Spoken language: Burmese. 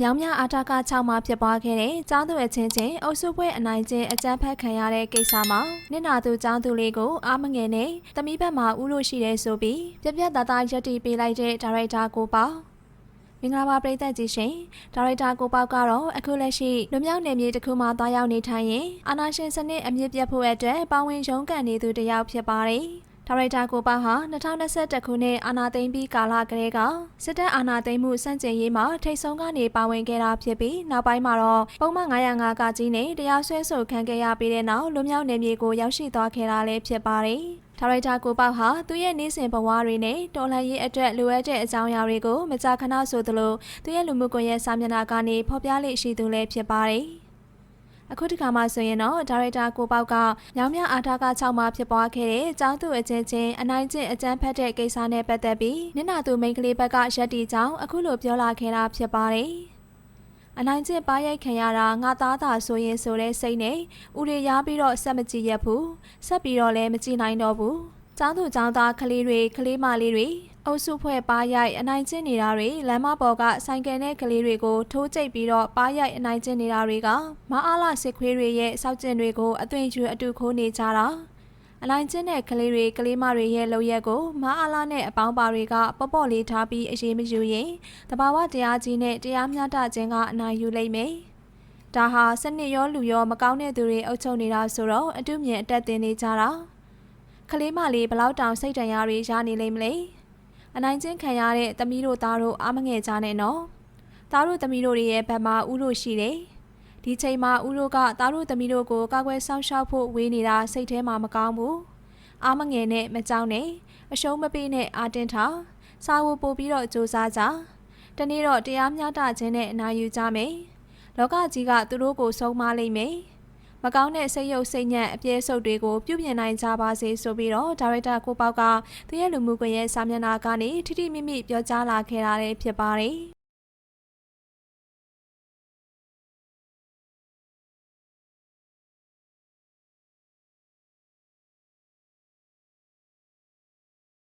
မြောင်မြအာတာက6မှာဖြစ်ပွားခဲ့တဲ့ကျောင်းသူအချင်းချင်းအုပ်စုပွဲအနိုင်ကျင့်အကြမ်းဖက်ခံရတဲ့ကိစ္စမှာနင့်နာသူကျောင်းသူလေးကိုအာမငယ်နဲ့တမိဘက်မှာဥလို့ရှိတယ်ဆိုပြီးပြက်ပြက်သားသားရက်တီပေးလိုက်တဲ့ဒါရိုက်တာကိုပေါ့မင်္ဂလာပါပရိသတ်ကြီးရှင်ဒါရိုက်တာကိုပေါက်ကတော့အခုလက်ရှိလူမျိုးနယ်မြေတစ်ခုမှာတွားရောက်နေထိုင်ရင်အာနာရှင်စနစ်အမြင့်ပြတ်ဖို့အတွက်ပါဝင်ရုန်းကန်နေသူတစ်ယောက်ဖြစ်ပါတယ် ဒါရိုက်တာကိုပေါက်ဟာ2021ခုနှစ်အာနာသိမ့်ပြီးကာလကလေးကစစ်တပ်အာဏာသိမ်းမှုစန့်ကျင်ရေးမှာထိတ်ဆုံးကနေပါဝင်ခဲ့တာဖြစ်ပြီးနောက်ပိုင်းမှာတော့ပုံမှန်905ကကြီးနဲ့တရားစွဲဆိုခံခဲ့ရပြီးတဲ့နောက်လူမျိုးနယ်မြေကိုရောက်ရှိသွားခဲ့တာလည်းဖြစ်ပါတယ်။ဒါရိုက်တာကိုပေါက်ဟာသူ့ရဲ့နေ့စဉ်ဘဝတွေနဲ့တော်လှန်ရေးအတွက်လိုအပ်တဲ့အကြောင်းအရာတွေကိုမကြာခဏဆိုသလိုသူရဲ့လူမှုကွန်ရက်စာမျက်နှာကနေဖော်ပြလေ့ရှိသူလည်းဖြစ်ပါတယ်။ အခုဒီခါမှဆိုရင်တော့ဒါရိုက်တာကိုပေါက်ကညောင်မြအာထာက6မှာဖြစ်ပွားခဲ့တဲ့ကျောင်းသူအချင်းချင်းအနိုင်ကျင့်အကြမ်းဖက်တဲ့ကိစ္စနဲ့ပတ်သက်ပြီးနင့်နာသူမိန်းကလေးဘက်ကရက်တီကြောင်းအခုလိုပြောလာခဲ့တာဖြစ်ပါတယ်။အနိုင်ကျင့်ပါရိုက်ခံရတာငါသားသာဆိုရင်ဆိုတဲ့စိတ်နဲ့ဦးရရပြီးတော့ဆက်မကြည့်ရဘူး။ဆက်ပြီးတော့လည်းမကြည့်နိုင်တော့ဘူး။ကျောင်းသူကျောင်းသားကလေးတွေကလေးမလေးတွေ အုပ်စုဖွဲ့ပါရိုက်အနိုင်ကျင့်နေတာတွေလမ်းမပေါ်ကဆိုင်ကယ်နဲ့ကလေးတွေကိုထိုးကျိတ်ပြီးတော့ပါရိုက်အနိုင်ကျင့်နေတာတွေကမအားလာစစ်ခွေးတွေရဲ့စောက်ကျင်တွေကိုအသွင်ယူအတူခိုးနေကြတာအနိုင်ကျင့်တဲ့ကလေးတွေကလေးမတွေရဲ့လုံရက်ကိုမအားလာနဲ့အပေါင်းပါတွေကပေါ့ပေါ့လေးထားပြီးအရေးမယူရင်တဘာဝတရားကြီးနဲ့တရားမျှတခြင်းကအနိုင်ယူလိမ့်မယ်ဒါဟာစနစ်ရောလူရောမကောင်းတဲ့သူတွေအုပ်ချုပ်နေတာဆိုတော့အတုမြင်အတက်တင်နေကြတာကလေးမလေးဘလောက်တောင်စိတ်တန်ရာတွေရနေလိမ့်မလဲ အနိုင်ကျင့်ခံရတဲ့သမီးတို့သားတို့အားမငယ်ကြနဲ့နော်။သားတို့သမီးတို့တွေရဲ့ဘက်မှာဥလို့ရှိတယ်။ဒီချိန်မှာဥလို့ကသားတို့သမီးတို့ကိုကာကွယ်ဆောင်ရှောက်ဖို့ဝေးနေတာစိတ်ထဲမှာမကောင်းဘူး။အားမငယ်နဲ့မကြောက်နဲ့အရှုံးမပေးနဲ့အာတင်းထား။စာဝပို့ပြီးတော့စူးစမ်းကြ။တနေ့တော့တရားမျှတခြင်းနဲ့အနာယူကြမယ်။လောကကြီးကသူတို့ကိုဆုံးမလိမ့်မယ်။ မကောင်းတဲ့စိတ်ရုပ်စိတ်ညံ့အပြဲဆုပ်တွေကိုပြုပြင်နိုင်ကြပါစေဆိုပြီးတော့ဒါရိုက်တာကိုပေါက်ကသူရဲ့လူမှုကွန်ရက်စာမျက်နှာကနေထိထိမိမိပြောကြားလာခဲ့တာလည်းဖြစ်ပါတယ်